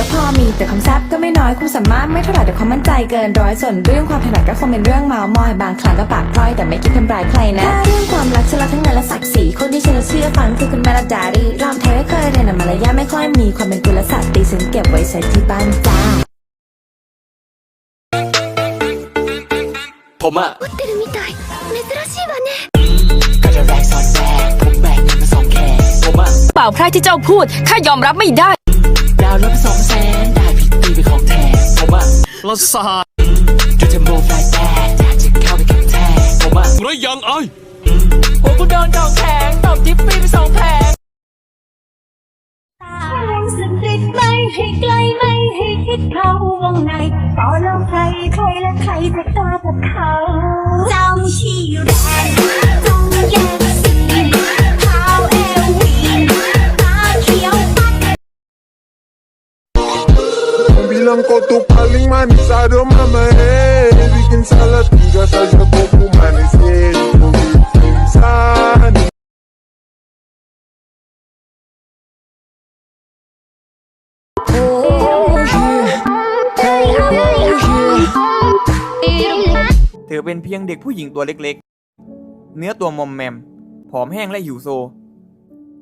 ก็พอมีแต่คำแซบก็ไม่น้อยความสามารถไม่เท่าไหร่แต่ความมั่นใจเกินร้อยส่วนเรื่องความถนัดก็คงเป็นเรื่องเมามอยบางครั้งก็ปากพร่อยแต่ไม่คิดทำร้ายใครนะถ้าเรื่องความรักฉันรักทั้งนั้นและศักดิ์ศรีคนที่ฉันจะเชื่อฟังคือคุณแม่ระดารีรอมแท้ไม่เคยเรียนแต่มารยาทไม่ค่อยมีความเป็นกุลสตรีฉันเก็บไว้ใช้ที่บ้านจ้า ผมอะ 持ってるみたい珍しいわね ก็จะแรงสอนแรงผมแบกเงินมาสองแขนผมอะ เปล่าพระที่เจ้าพูดข้ายอมรับไม่ได้ ด าวรถไปสองแสนได้ผิดตีเป็นของแท้ผมอะละสาดดูเทมโบแฟร์แท้อยากจะเข้าไปแข่งแท้ผมอะหรือยังไอ้โอ้กูโดนดอกแข็งตบทิปปี้ไปสองแผงสักนิดไม่ให้ไกลไม่ให้คิดเข้าวงในต่อแล้วใครใครและใครจะกล้ากับเขา Bilang kau tuh paling manis ada mama eh Bikin salah tiga saja kau manis eh Kau bikin sana Oh yeah Oh yeah เธอเป็นเพียงเด็กผู้หญิงตัวเล็กๆ เนื้อตัวมอมแมม ผอมแห้งและหิวโซ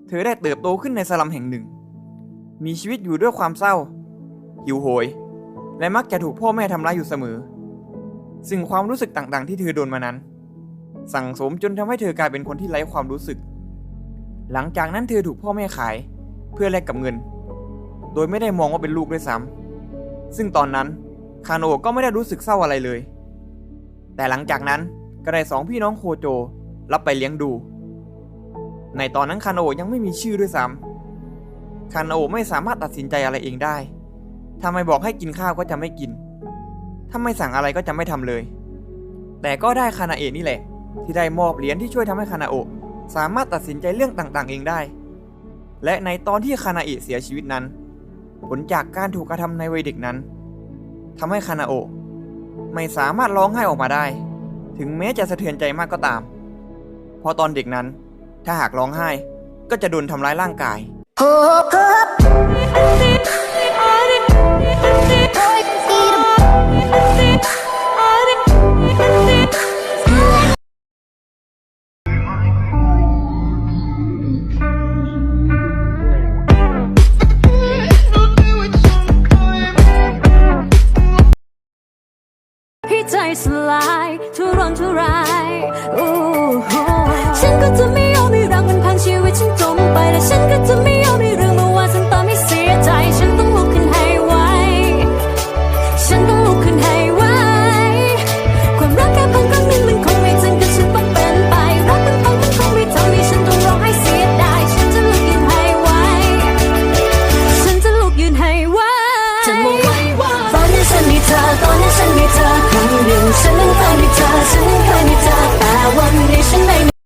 เธอได้เติบโตขึ้นในสลัมแห่งหนึ่ง มีชีวิตอยู่ด้วยความเศร้า หิวโหย และมักจะถูกพ่อแม่ทำร้ายอยู่เสมอ ซึ่งความรู้สึกต่างๆ ที่เธอโดนมานั้น สั่งสมจนทำให้เธอกลายเป็นคนที่ไร้ความรู้สึก หลังจากนั้นเธอถูกพ่อแม่ขาย เพื่อแลกกับเงิน โดยไม่ได้มองว่าเป็นลูกด้วยซ้ำซึ่งตอนนั้นคาโนก็ไม่ได้รู้สึกเศร้าอะไรเลย แต่หลังจากนั้นก็ได้สองพี่น้องโคโจรับไปเลี้ยงดู ในตอนนั้นคาโนยังไม่มีชื่อด้วยซ้ำคาโนไม่สามารถตัดสินใจอะไรเองได้ ถ้าไมบอกให้กินข้าวก็จะไม่กิน ถ้าไม่สั่งอะไรก็จะไม่ทำเลย แต่ก็ได้คานาเอะนี่แหละ ที่ได้มอบเหรียญที่ช่วยทำให้คานาโอะสามารถตัดสินใจเรื่องต่างๆ เองได้ และในตอนที่คานาเอะเสียชีวิตนั้น ผลจากการถูกกระทำในวัยเด็กนั้นทำให้คานาโอะไม่สามารถร้องไห้ออกมาได้ ถึงแม้จะสะเทือนใจมากก็ตาม เพราะตอนเด็กนั้น ถ้าหากร้องไห้ก็จะโดนทำร้ายร่างกาย ใจสลายทุรนทุราย ธอตอนนั้นฉันมีเธอคนหนึ่งฉันนั้นเคยมีเธอฉันนั้นเคยมีเธอแต่วันนี้ฉันไม่